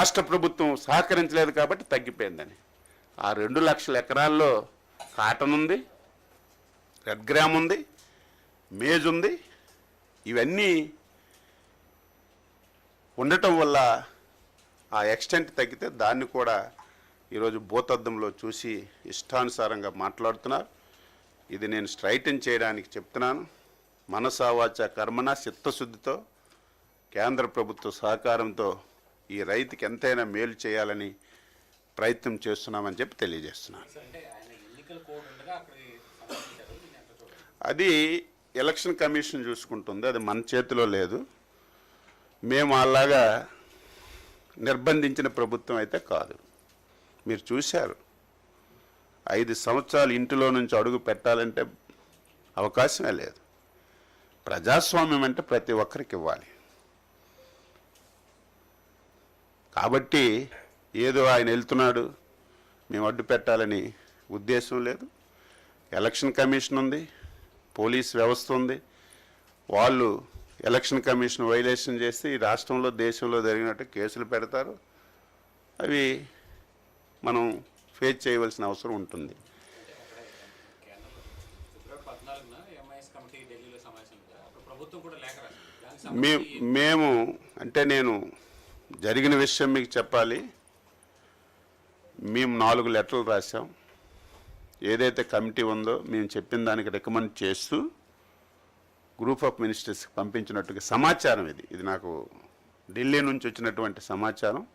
రాష్ట్ర ప్రభుత్వం సహకరించలేదు కాబట్టి తగ్గిపోయిందని. ఆ రెండు లక్షల ఎకరాల్లో కాటన్ ఉంది రెడ్ గ్రామ్ ఉంది మేజ్ ఉంది. ఇవన్నీ ఉండటం వల్ల ఆ ఎక్స్టెంట్ తగ్గితే దాన్ని కూడా ఈరోజు భూతద్దంలో చూసి ఇష్టానుసారంగా మాట్లాడుతున్నారు. ఇది నేను స్ట్రైటన్ చేయడానికి చెప్తున్నాను. మనసావాచ కర్మన చిత్తశుద్ధితో కేంద్ర ప్రభుత్వ సహకారంతో ఈ రైతుకి ఎంతైనా మేలు చేయాలని ప్రయత్నం చేస్తున్నామని చెప్పి తెలియజేస్తున్నాను. అది ఎలక్షన్ కమిషన్ చూసుకుంటుంది అది మన చేతిలో లేదు. మేము అలాగా నిర్బంధించిన ప్రభుత్వం అయితే కాదు. మీరు చూశారు. ఐదు సంవత్సరాలు ఇంటిలో నుంచి అడుగు పెట్టాలంటే అవకాశమే లేదు. ప్రజాస్వామ్యం అంటే ప్రతి ఒక్కరికి ఇవ్వాలి. కాబట్టి ఏదో ఆయన వెళ్తున్నాడు మేము అడ్డు పెట్టాలని ఉద్దేశం లేదు. ఎలక్షన్ కమిషన్ ఉంది పోలీస్ వ్యవస్థ ఉంది. వాళ్ళు ఎలక్షన్ కమిషన్ వైలేషన్ చేస్తే ఈ రాష్ట్రంలో దేశంలో జరిగినట్టు కేసులు పెడతారు. అవి మనం ఫేస్ చేయవలసిన అవసరం ఉంటుంది. మేము అంటే నేను జరిగిన విషయం మీకు చెప్పాలి. మేము నాలుగు లెటర్లు రాసాం ఏదైతే కమిటీ ఉందో మేము చెప్పిన దానికి రికమెండ్ చేస్తూ గ్రూప్ ఆఫ్ మినిస్టర్స్కి పంపించినట్టుగా సమాచారం ఇది. ఇది నాకు ఢిల్లీ నుంచి వచ్చినటువంటి సమాచారం.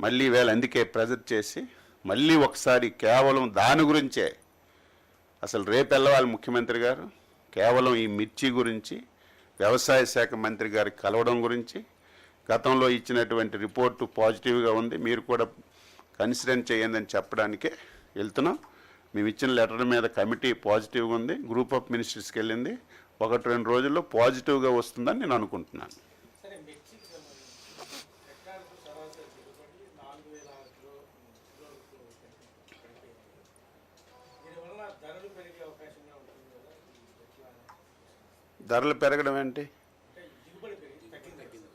మళ్ళీ వేళ అందుకే ప్రెజర్ చేసి మళ్ళీ ఒకసారి కేవలం దాని గురించే. అసలు రేపు వెళ్ళవాలి ముఖ్యమంత్రి గారు. కేవలం ఈ మిర్చి గురించి వ్యవసాయ శాఖ మంత్రి గారికి కలవడం గురించి గతంలో ఇచ్చినటువంటి రిపోర్టు పాజిటివ్గా ఉంది. మీరు కూడా కన్సిడర్ చేయండి అని చెప్పడానికే వెళ్తున్నాం. మేము ఇచ్చిన లెటర్ మీద కమిటీ పాజిటివ్గా ఉంది. గ్రూప్ ఆఫ్ మినిస్టర్స్కి వెళ్ళింది. ఒకటి రెండు రోజుల్లో పాజిటివ్గా వస్తుందని నేను అనుకుంటున్నాను. సరే మిర్చికి సంబంధించి హెక్టార్కు సరాసరి దిగుబడి నాలుగు వేల ఆరు కిలో కిలోలకు పడిపోయింది దీనివల్ల ధరలు పెరిగే అవకాశంగా ఉంటుంది కదా ఎట్లా ధరలు పెరగడం ఏంటి అంటే దిగుబడి పెరిగి తగ్గింది తగ్గింది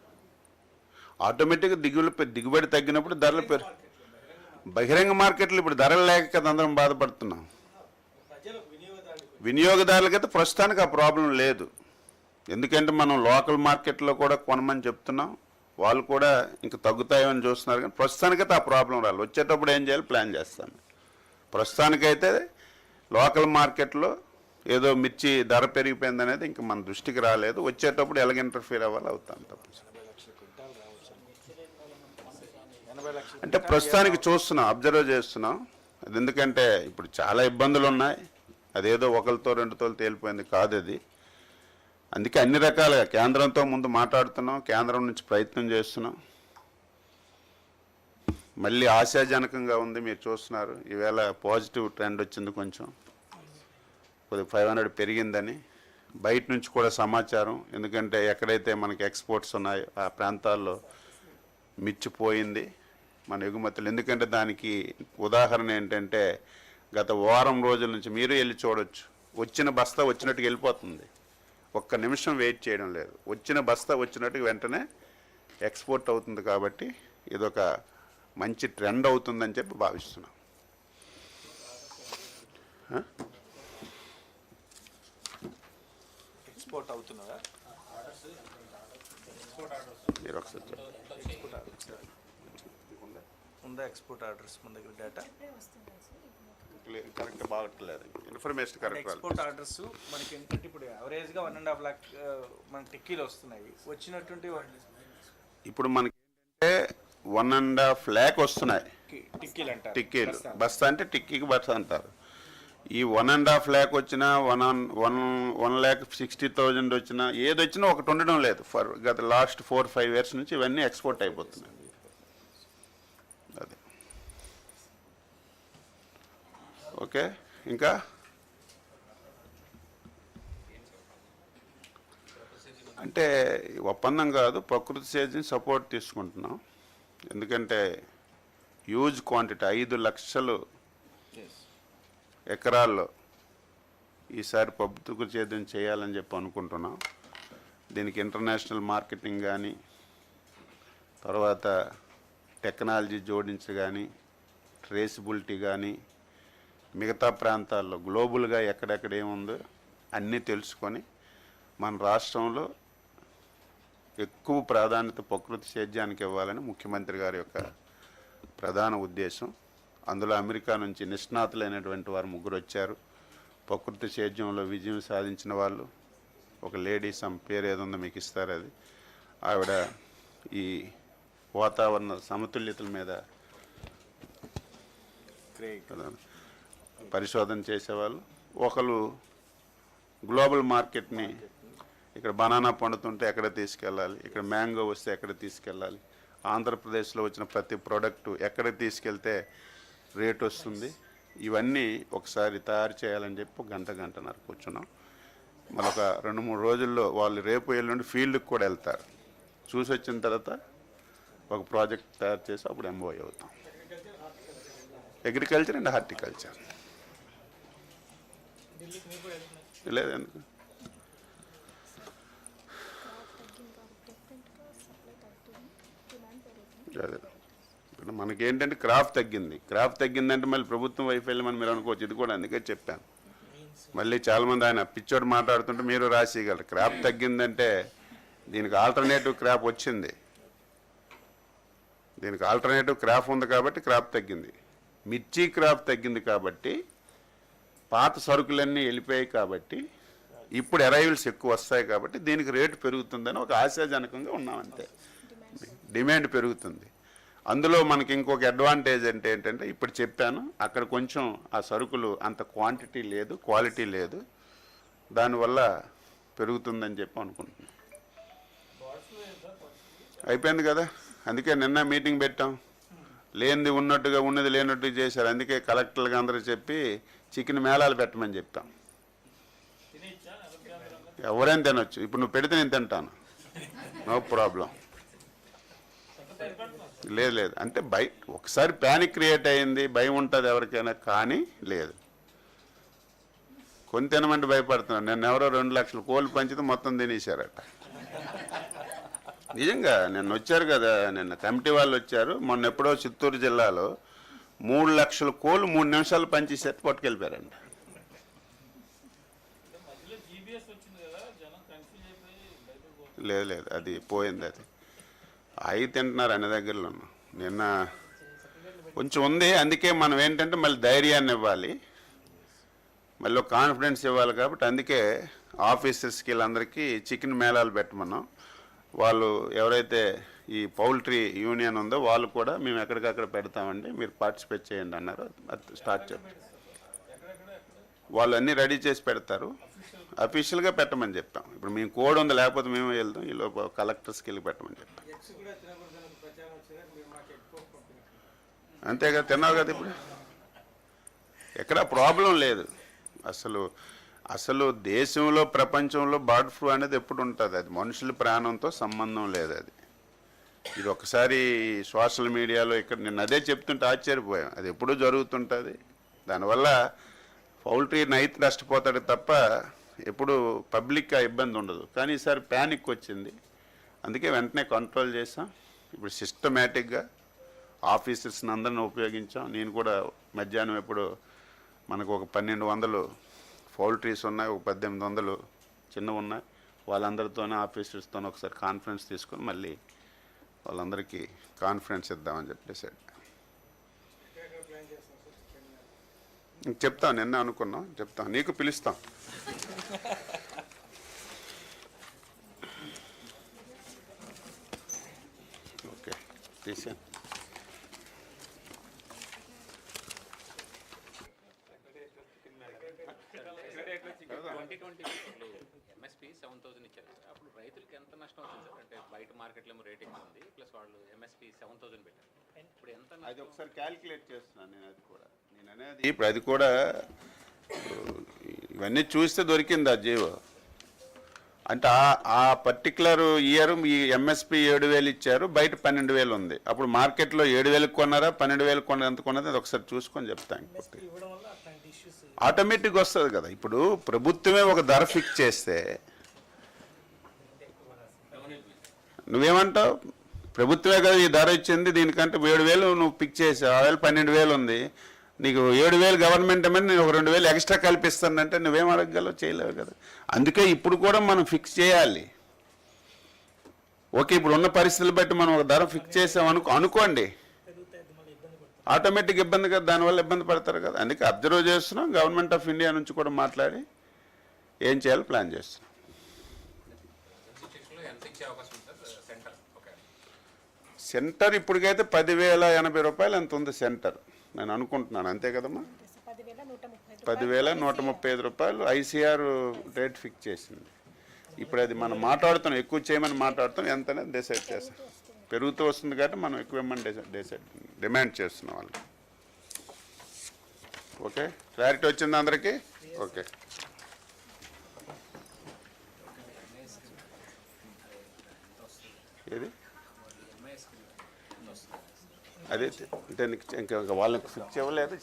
ఆటోమేటిక్గా దిగుబడి దిగుబడి తగ్గినప్పుడు ధరలు పెరు బహిరంగ మార్కెట్లు ఇప్పుడు ధరలు లేక కదా అందరం బాధపడుతున్నాం. వినియోగదారులకైతే ప్రస్తుతానికి ఆ ప్రాబ్లం లేదు. ఎందుకంటే మనం లోకల్ మార్కెట్లో కూడా కొనమని చెప్తున్నాం. వాళ్ళు కూడా ఇంకా తగ్గుతాయని చూస్తున్నారు కానీ ప్రస్తుతానికైతే ఆ ప్రాబ్లం రాలి వచ్చేటప్పుడు ఏం చేయాలి? ప్లాన్ చేస్తాను ప్రస్తుతానికైతే లోకల్ మార్కెట్లో ఏదో మిర్చి ధర పెరిగిపోయింది అనేది ఇంకా మన దృష్టికి రాలేదు. వచ్చేటప్పుడు ఎలాగ ఇంటర్ఫీర్ అవ్వాలి? అవుతాం తప్ప అంటే ప్రస్తుతానికి చూస్తున్నాం అబ్జర్వ్ చేస్తున్నాం. అది ఎందుకంటే ఇప్పుడు చాలా ఇబ్బందులు ఉన్నాయి. అదేదో ఒకరితో రెండుతో తేలిపోయింది కాదు అది. అందుకే అన్ని రకాలుగా కేంద్రంతో ముందు మాట్లాడుతున్నాం కేంద్రం నుంచి ప్రయత్నం చేస్తున్నాం. మళ్ళీ ఆశాజనకంగా ఉంది మీరు చూస్తున్నారు. ఈవేళ పాజిటివ్ ట్రెండ్ వచ్చింది కొంచెం. కొద్దిగా ఫైవ్ హండ్రెడ్ పెరిగిందని. బయట నుంచి కూడా సమాచారం. ఎందుకంటే ఎక్కడైతే మనకి ఎక్స్పోర్ట్స్ ఉన్నాయో ఆ ప్రాంతాల్లో మిర్చిపోయింది మన ఎగుమతులు. ఎందుకంటే దానికి ఉదాహరణ ఏంటంటే గత వారం రోజుల నుంచి మీరు వెళ్ళి చూడొచ్చు. వచ్చిన బస్తా వచ్చినట్టుగా వెళ్ళిపోతుంది. ఒక్క నిమిషం వెయిట్ చేయడం లేదు. వచ్చిన బస్తా వచ్చినట్టుగా వెంటనే ఎక్స్పోర్ట్ అవుతుంది కాబట్టి ఇదొక మంచి ట్రెండ్ అవుతుందని చెప్పి భావిస్తున్నాం. ఎక్స్పోర్ట్ అవుతున్నదా మీరు ఒకసారి ఉందా ఎక్స్పోర్ట్ ఆర్డర్స్ మన దగ్గర డేటా కరెక్ట్ బాగట్లేదు ఇన్ఫర్మేషన్ కరెక్ట్. ఎక్స్పోర్ట్ ఆర్డర్స్ మనకి ఏంటంటే ఇప్పుడు యావరేజ్గా వన్ అండ్ హాఫ్ లాక్ మనకి టిక్కీలు వస్తున్నాయి. వచ్చినటువంటి ఇప్పుడు మనకి ఏంటంటే వన్ అండ్ హాఫ్ ల్యాక్ వస్తున్నాయి. టిక్కీలు అంటారు. టిక్కీలు. బస్తా. అంటే టిక్కీకి బస్తా అంటారు. ఈ వన్ అండ్ హాఫ్ ల్యాక్ వచ్చినా one one one lakh sixty thousand వచ్చినా ఏది వచ్చినా ఒకటి ఉండడం లేదు. ఫర్ గత లాస్ట్ ఫోర్ ఫైవ్ ఇయర్స్ నుంచి ఇవన్నీ ఎక్స్పోర్ట్ అయిపోతున్నాయి అదే ఓకే ఇంకా? అంటే ఒప్పందం కాదు ప్రకృతి సేద్యం సపోర్ట్ తీసుకుంటున్నాం. ఎందుకంటే హ్యూజ్ క్వాంటిటీ ఐదు లక్షలు. ఎకరాల్లో ఈసారి ప్రభుత్వ సేద్యం చేయాలని చెప్పి అనుకుంటున్నాం. దీనికి ఇంటర్నేషనల్ మార్కెటింగ్ కానీ తర్వాత టెక్నాలజీ జోడించి కానీ ట్రేసిబిలిటీ కానీ మిగతా ప్రాంతాల్లో గ్లోబల్గా ఎక్కడెక్కడ ఏముందో అన్నీ తెలుసుకొని మన రాష్ట్రంలో ఎక్కువ ప్రాధాన్యత ప్రకృతి సేద్యానికి ఇవ్వాలని ముఖ్యమంత్రి గారి యొక్క ప్రధాన ఉద్దేశం. అందులో అమెరికా నుంచి నిష్ణాతులైనటువంటి వారు ముగ్గురు వచ్చారు. ప్రకృతి సేద్యంలో విజయం సాధించిన వాళ్ళు. ఒక లేడీ సమ్ పేరు ఏదో ఉందో మీకు ఇస్తారు అది. ఆవిడ ఈ వాతావరణ సమతుల్యతల మీద పరిశోధన చేసేవాళ్ళు. ఒకరు గ్లోబల్ మార్కెట్ని ఇక్కడ బనానా పండుతుంటే ఎక్కడ తీసుకెళ్ళాలి ఇక్కడ మ్యాంగో వస్తే ఎక్కడ తీసుకెళ్ళాలి ఆంధ్రప్రదేశ్లో వచ్చిన ప్రతి ప్రోడక్ట్ ఎక్కడ తీసుకెళ్తే రేట్ వస్తుంది ఇవన్నీ ఒకసారి తయారు చేయాలని చెప్పి గంట గంటన్నర కూర్చున్నాం. మరొక రెండు మూడు రోజుల్లో వాళ్ళు రేపు ఎల్లుండి ఫీల్డ్కి కూడా వెళ్తారు. చూసి వచ్చిన తర్వాత ఒక ప్రాజెక్ట్ తయారు చేసి అప్పుడు ఎంఓఐ అవుతాం. అగ్రికల్చర్ అండ్ హార్టికల్చర్ ఢిల్లీకి మీరు కూడా వెళ్తున్నారు లేదు ఎందుకు అదే. ఇప్పుడు మనకేంటంటే క్రాప్ తగ్గింది. క్రాప్ తగ్గిందంటే మళ్ళీ ప్రభుత్వం వైఫల్యం అని మీరు అనుకోవచ్చు. ఇది కూడా అందుకే చెప్పాను. మళ్ళీ చాలామంది ఆయన పిచ్చోడు మాట్లాడుతుంటే మీరు రాసేయగలరు. క్రాప్ తగ్గిందంటే దీనికి ఆల్టర్నేటివ్ క్రాప్ వచ్చింది. దీనికి ఆల్టర్నేటివ్ క్రాప్ ఉంది కాబట్టి క్రాప్ తగ్గింది. మిర్చి క్రాప్ తగ్గింది కాబట్టి పాత సరుకులన్నీ వెళ్ళిపోయాయి కాబట్టి ఇప్పుడు అరైవల్స్ ఎక్కువ వస్తాయి కాబట్టి దీనికి రేటు పెరుగుతుందని ఒక ఆశాజనకంగా ఉన్నామంతే డిమాండ్ పెరుగుతుంది. అందులో మనకి ఇంకొక అడ్వాంటేజ్ అంటే ఏంటంటే ఇప్పుడు చెప్పాను అక్కడ కొంచెం ఆ సరుకులు అంత క్వాంటిటీ లేదు క్వాలిటీ లేదు. దానివల్ల పెరుగుతుందని చెప్పి అనుకుంటున్నాను అయిపోయింది కదా? అందుకే నిన్న మీటింగ్ పెట్టాం. లేనిది ఉన్నట్టుగా ఉన్నది లేనట్టుగా చేశారు. అందుకే కలెక్టర్లకు అందరూ చెప్పి చికెన్ మేళాలు పెట్టమని చెప్తాం. ఎవరైనా తినొచ్చు. ఇప్పుడు నువ్వు పెడితే నేను తింటాను. No problem. లేదు లేదు. అంటే భయ ఒకసారి ప్యానిక్ క్రియేట్ అయింది భయం ఉంటుంది ఎవరికైనా కానీ లేదు. కొని తినమంటే భయపడుతున్నాను. నేను ఎవరో రెండు లక్షలు కోళ్ళు పంచితే మొత్తం తినేశారట. నిజంగా నిన్న వచ్చారు కదా నిన్న కమిటీ వాళ్ళు వచ్చారు. మొన్న ఎప్పుడో చిత్తూరు జిల్లాలో మూడు లక్షల కోళ్ళు మూడు నిమిషాలు పనిచేసేట్టు పట్టుకెళ్ళిపోయారండి లేదు లేదు అది పోయింది అది. అవి తింటున్నారు అన్ని దగ్గరలో. నిన్న కొంచెం ఉంది అందుకే మనం ఏంటంటే మళ్ళీ ధైర్యాన్ని ఇవ్వాలి. మళ్ళీ కాన్ఫిడెన్స్ ఇవ్వాలి కాబట్టి అందుకే ఆఫీసర్స్కి వీళ్ళందరికీ చికెన్ మేళాలు పెట్టమన్నాం. వాళ్ళు ఎవరైతే ఈ పౌల్ట్రీ యూనియన్ ఉందో వాళ్ళు కూడా మేము ఎక్కడికక్కడ పెడతామండి మీరు పార్టిసిపేట్ చేయండి అన్నారు. అది స్టార్ట్ చెప్పి వాళ్ళు అన్నీ రెడీ చేసి పెడతారు. అఫీషియల్గా పెట్టమని చెప్తాం. ఇప్పుడు మేము కోడ్ ఉంది లేకపోతే మేము వెళ్తాం ఈ లోపల కలెక్టర్స్కి వెళ్ళి పెట్టమని చెప్తాం. అంతేగా తిన్నావు కదా ఇప్పుడు? ఎక్కడ ప్రాబ్లం లేదు. అసలు అసలు దేశంలో ప్రపంచంలో బర్డ్ ఫ్లూ అనేది ఎప్పుడు ఉంటుంది అది మనుషుల ప్రాణంతో సంబంధం లేదు అది. ఇది ఒకసారి సోషల్ మీడియాలో ఇక్కడ నేను అదే చెప్తుంటే ఆశ్చర్యపోయాం అది ఎప్పుడూ జరుగుతుంటుంది. దానివల్ల పౌల్ట్రీ నైట్ నష్టపోతాడు తప్ప ఎప్పుడు పబ్లిక్ ఇబ్బంది ఉండదు. కానీ ఈసారి ప్యానిక్ వచ్చింది. అందుకే వెంటనే కంట్రోల్ చేసాం ఇప్పుడు సిస్టమేటిక్గా ఆఫీసర్స్ని అందరిని ఉపయోగించాం. నేను కూడా మధ్యాహ్నం ఎప్పుడు మనకు ఒక పన్నెండు వందలు పౌల్ట్రీస్ ఉన్నాయి ఒక పద్దెనిమిది వందలు చిన్నవి ఉన్నాయి. వాళ్ళందరితోనే ఆఫీసర్స్తోనే ఒకసారి కాన్ఫరెన్స్ తీసుకొని మళ్ళీ వాళ్ళందరికీ కాన్ఫరెన్స్ ఇద్దామని చెప్పేసాడు చెప్తాను సార్ నిన్న అనుకున్నాం చెప్తాను నీకు పిలుస్తాం. ఓకే తీసాను twenty twenty MSP seven thousand ఇచ్చారు. కదా, అప్పుడు రైతులకి ఎంత నష్టం వచ్చింది సార్? అంటే బయట మార్కెట్లో ఏమో రేట్ ఎక్కువ ఉంది. ప్లస్ వాళ్ళు ఎంఎస్పి సెవెన్ థౌసండ్ పెట్టారు. ఇప్పుడు ఎంత అది ఒకసారి క్యాలిక్యులేట్ చేస్తున్నాను నేను అది కూడా. నేను అనేది ఇప్పుడు అది కూడా ఇవన్నీ చూస్తే దొరికింది ఆ జీవో. అంటే ఆ ఆ పర్టికులర్ ఇయర్ ఈ ఎంఎస్పి ఏడు వేలు ఇచ్చారు బయట పన్నెండు వేలు ఉంది. అప్పుడు మార్కెట్లో ఏడు వేలకు కొన్నారా పన్నెండు వేలకు కొన్న ఎంత కొన్నది అది ఒకసారి చూసుకొని చెప్తాను. ఆటోమేటిక్గా ఆటోమేటిక్ వస్తుంది కదా. ఇప్పుడు ప్రభుత్వమే ఒక ధర ఫిక్స్ చేస్తే నువ్వేమంటావు? ప్రభుత్వమే కదా ఈ ధర ఇచ్చింది దీనికంటే ఏడు వేలు నువ్వు పిక్ చేసావు ఆ వేలు పన్నెండు వేలు ఉంది. నీకు ఏడు వేలు గవర్నమెంట్ ఏమని నేను ఒక రెండు వేలు ఎక్స్ట్రా కల్పిస్తానంటే నువ్వేం అడగగలవు? చేయలేవు కదా. అందుకే ఇప్పుడు కూడా మనం ఫిక్స్ చేయాలి. ఓకే ఇప్పుడు ఉన్న పరిస్థితులు బట్టి మనం ఒక ధర ఫిక్స్ చేసాం అనుకో అనుకోండి. ఆటోమేటిక్ ఇబ్బంది కదా దానివల్ల ఇబ్బంది పడతారు కదా. అందుకే అబ్జర్వ్ చేస్తున్నాం గవర్నమెంట్ ఆఫ్ ఇండియా నుంచి కూడా మాట్లాడి ఏం చేయాలో ప్లాన్ చేస్తున్నాం. సెంటర్ ఇప్పటికైతే పదివేల ఎనభై రూపాయలు ఎంత ఉంది సెంటర్? నేను అనుకుంటున్నాను అంతే కదమ్మా? పదివేల నూట ముప్పై నూట ముప్పై ఐదు రూపాయలు ఐసీఆర్ రేట్ ఫిక్స్ చేసింది. ఇప్పుడు అది మనం మాట్లాడుతున్నాం ఎక్కువ చేయమని మాట్లాడుతాం ఎంత డిసైడ్ చేస్తాం. పెరుగుతూ వస్తుంది కాబట్టి మనం ఎక్కువ ఇవ్వమని డిసైడ్ డిమాండ్ చేస్తున్నాం వాళ్ళకి. ఓకే క్లారిటీ వచ్చింది అందరికీ? ఓకే ఏది? అదే అంటే ఇంకా వాళ్ళకి ఫిక్స్ ఇవ్వలేదు.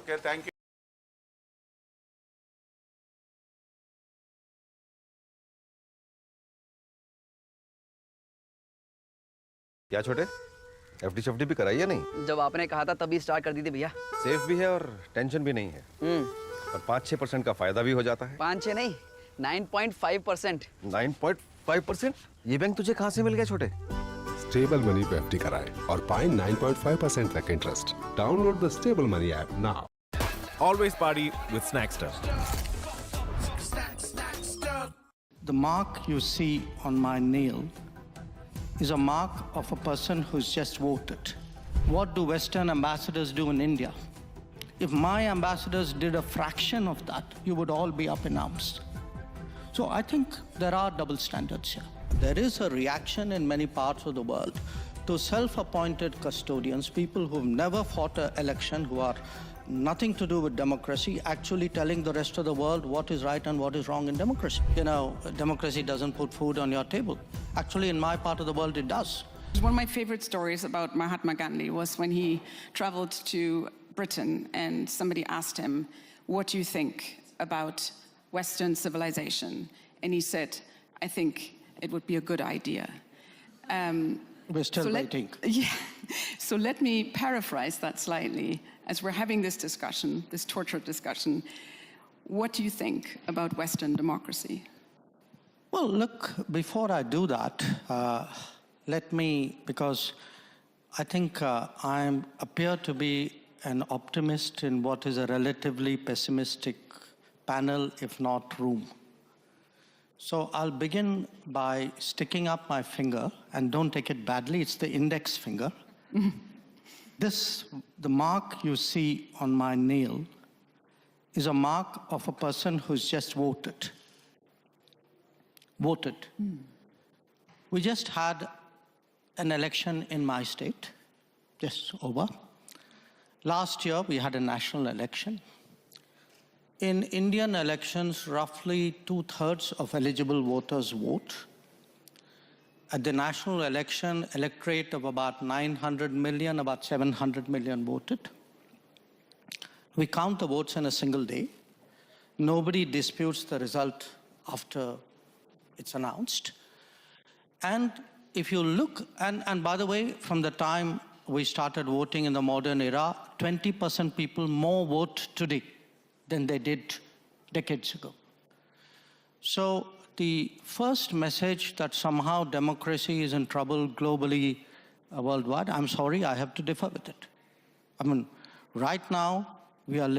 ఓకే థ్యాంక్ యూ क्या छोटे? एफ़ डी भी कराई या नहीं? जब आपने कहा था तभी स्टार्ट कर दी थी भैया। सेफ़ भी है और टेंशन भी नहीं है। हम्म। और पाँच छः परसेंट का फ़ायदा भी हो जाता है। पाँच छः नहीं nine point five percent nine point five percent ये बैंक तुझे कहाँ से मिल गया छोटे? स्टेबल मनी पे एफडी कराएँ और पाएँ 9.5 परसेंट तक interest download the stable money app now Always party with Snackster. The mark you see on my nail is a mark of a person who's just voted. What do Western ambassadors do in India? If my ambassadors did a fraction of that, you would all be up in arms. So I think there are double standards here. There is a reaction in many parts of the world to self appointed custodians, people who've never fought an election, who are nothing to do with democracy, actually telling the rest of the world what is right and what is wrong in democracy. You know, democracy doesn't put food on your table. Actually, in my part of the world, it does. One of my favorite stories about Mahatma Gandhi was when he traveled to Britain and somebody asked him, What do you think about Western civilization? And he said, I think it would be a good idea. Um, We're still so let- waiting. yeah. So let me paraphrase that slightly. As we're having this discussion, this tortured discussion, what do you think about Western democracy? Well, look, before I do that, uh, let me, because I think uh, I appear to be an optimist in what is a relatively pessimistic panel, if not room. So I'll begin by sticking up my finger, and don't take it badly, it's the index finger. this, the mark you see on my nail, is a mark of a person who's just voted voted. We just had an election in my state, just over. Last year, we had a national election. In Indian elections, roughly two thirds of eligible voters vote. At the national election, electorate of about 900 million, about 700 million voted. We count the votes in a single day. Nobody disputes the result after it's announced. And if you look, and, and by the way, from the time we started voting in the modern era, 20% people more vote today than they did decades ago. So the first message that somehow democracy is in trouble globally, uh, worldwide, I'm sorry, I have to differ with it. I mean, right now, we are living